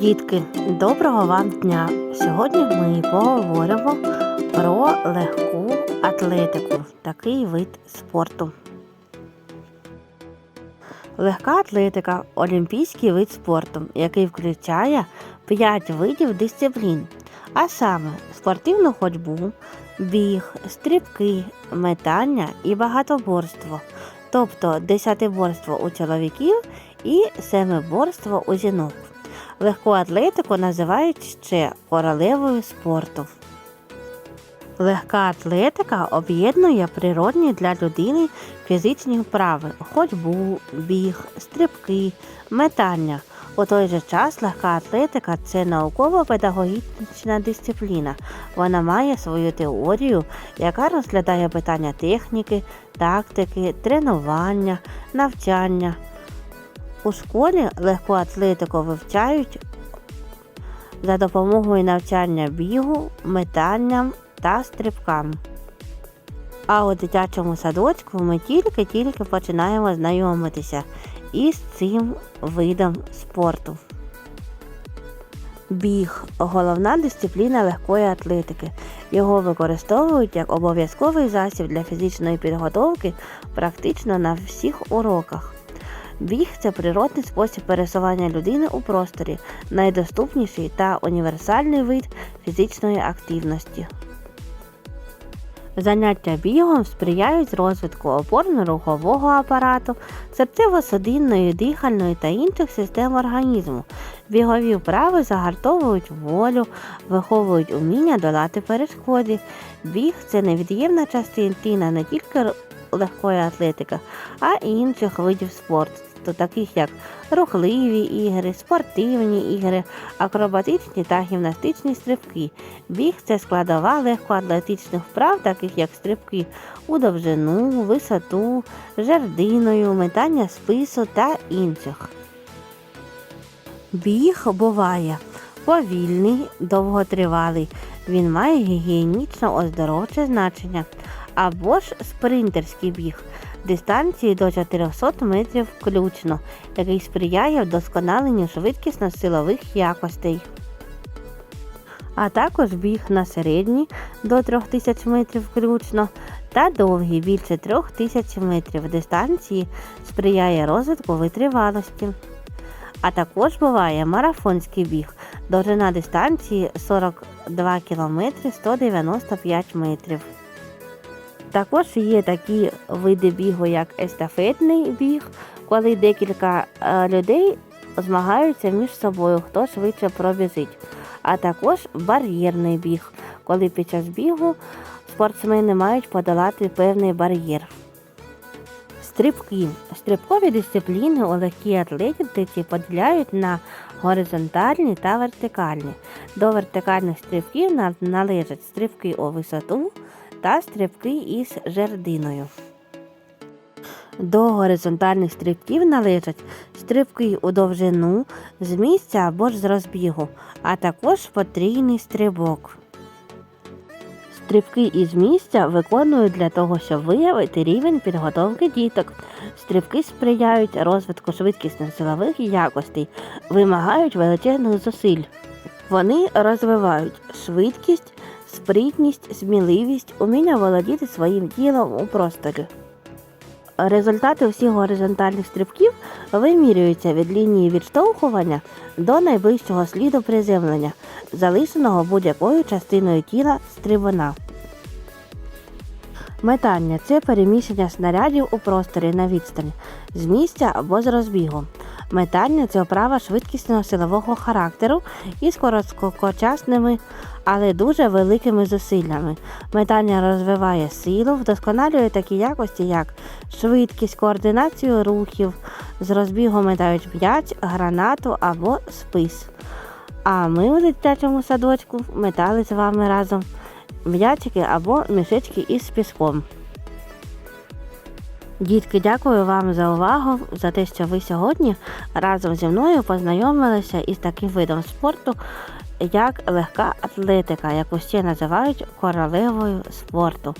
Дітки, доброго вам дня! Сьогодні ми поговоримо про легку атлетику, такий вид спорту. Легка атлетика олімпійський вид спорту, який включає 5 видів дисциплін, а саме спортивну ходьбу, біг, стрибки, метання і багатоборство, тобто десятиборство у чоловіків і семиборство у жінок. Легку атлетику називають ще королевою спорту. Легка атлетика об'єднує природні для людини фізичні вправи, ходьбу, біг, стрибки, метання. У той же час легка атлетика це науково-педагогічна дисципліна. Вона має свою теорію, яка розглядає питання техніки, тактики, тренування, навчання. У школі легку атлетику вивчають за допомогою навчання бігу, метанням та стрибкам. А у дитячому садочку ми тільки-тільки починаємо знайомитися із цим видом спорту. Біг головна дисципліна легкої атлетики. Його використовують як обов'язковий засіб для фізичної підготовки практично на всіх уроках. Біг це природний спосіб пересування людини у просторі, найдоступніший та універсальний вид фізичної активності. Заняття бігом сприяють розвитку опорно-рухового апарату, серцево-судинної, дихальної та інших систем організму. Бігові вправи загартовують волю, виховують уміння долати перешкоди. Біг це невід'ємна частина не тільки легкої атлетики, а інших видів спорту, таких як рухливі ігри, спортивні ігри, акробатичні та гімнастичні стрибки. Біг це складова легкоатлетичних вправ, таких як стрибки у довжину, висоту, жердиною, метання спису та інших. Біг буває повільний, довготривалий. Він має гігієнічно оздоровче значення або ж спринтерський біг дистанції до 400 метрів включно, який сприяє вдосконаленню швидкісно-силових якостей. А також біг на середній до 3000 метрів включно та довгий більше 3000 метрів дистанції сприяє розвитку витривалості. А також буває марафонський біг, довжина дистанції 42 км 195 метрів. Також є такі види бігу, як естафетний біг, коли декілька е, людей змагаються між собою, хто швидше пробіжить. А також бар'єрний біг, коли під час бігу спортсмени мають подолати певний бар'єр. Стрибки. Стрибкові дисципліни у легкій атлетиці поділяють на горизонтальні та вертикальні. До вертикальних стрибків належать стрибки у висоту та стрибки із жердиною. До горизонтальних стрибків належать стрибки у довжину з місця або ж з розбігу, а також потрійний стрибок. Стрибки із місця виконують для того, щоб виявити рівень підготовки діток. Стрибки сприяють розвитку швидкісних силових якостей, вимагають величезних зусиль. Вони розвивають швидкість, спритність, сміливість, уміння володіти своїм тілом у просторі. Результати всіх горизонтальних стрибків вимірюються від лінії відштовхування до найближчого сліду приземлення, залишеного будь-якою частиною тіла стрибуна. Метання це переміщення снарядів у просторі на відстань з місця або з розбігу. Метання це оправа швидкісного силового характеру із короткочасними, але дуже великими зусиллями. Метання розвиває силу, вдосконалює такі якості, як швидкість, координацію рухів, з розбігу метають м'яч, гранату або спис. А ми у дитячому садочку метали з вами разом м'ячики або мішечки із піском. Дітки, дякую вам за увагу, за те, що ви сьогодні разом зі мною познайомилися із таким видом спорту, як легка атлетика, яку ще називають королевою спорту.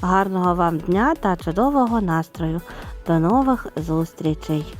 Гарного вам дня та чудового настрою. До нових зустрічей!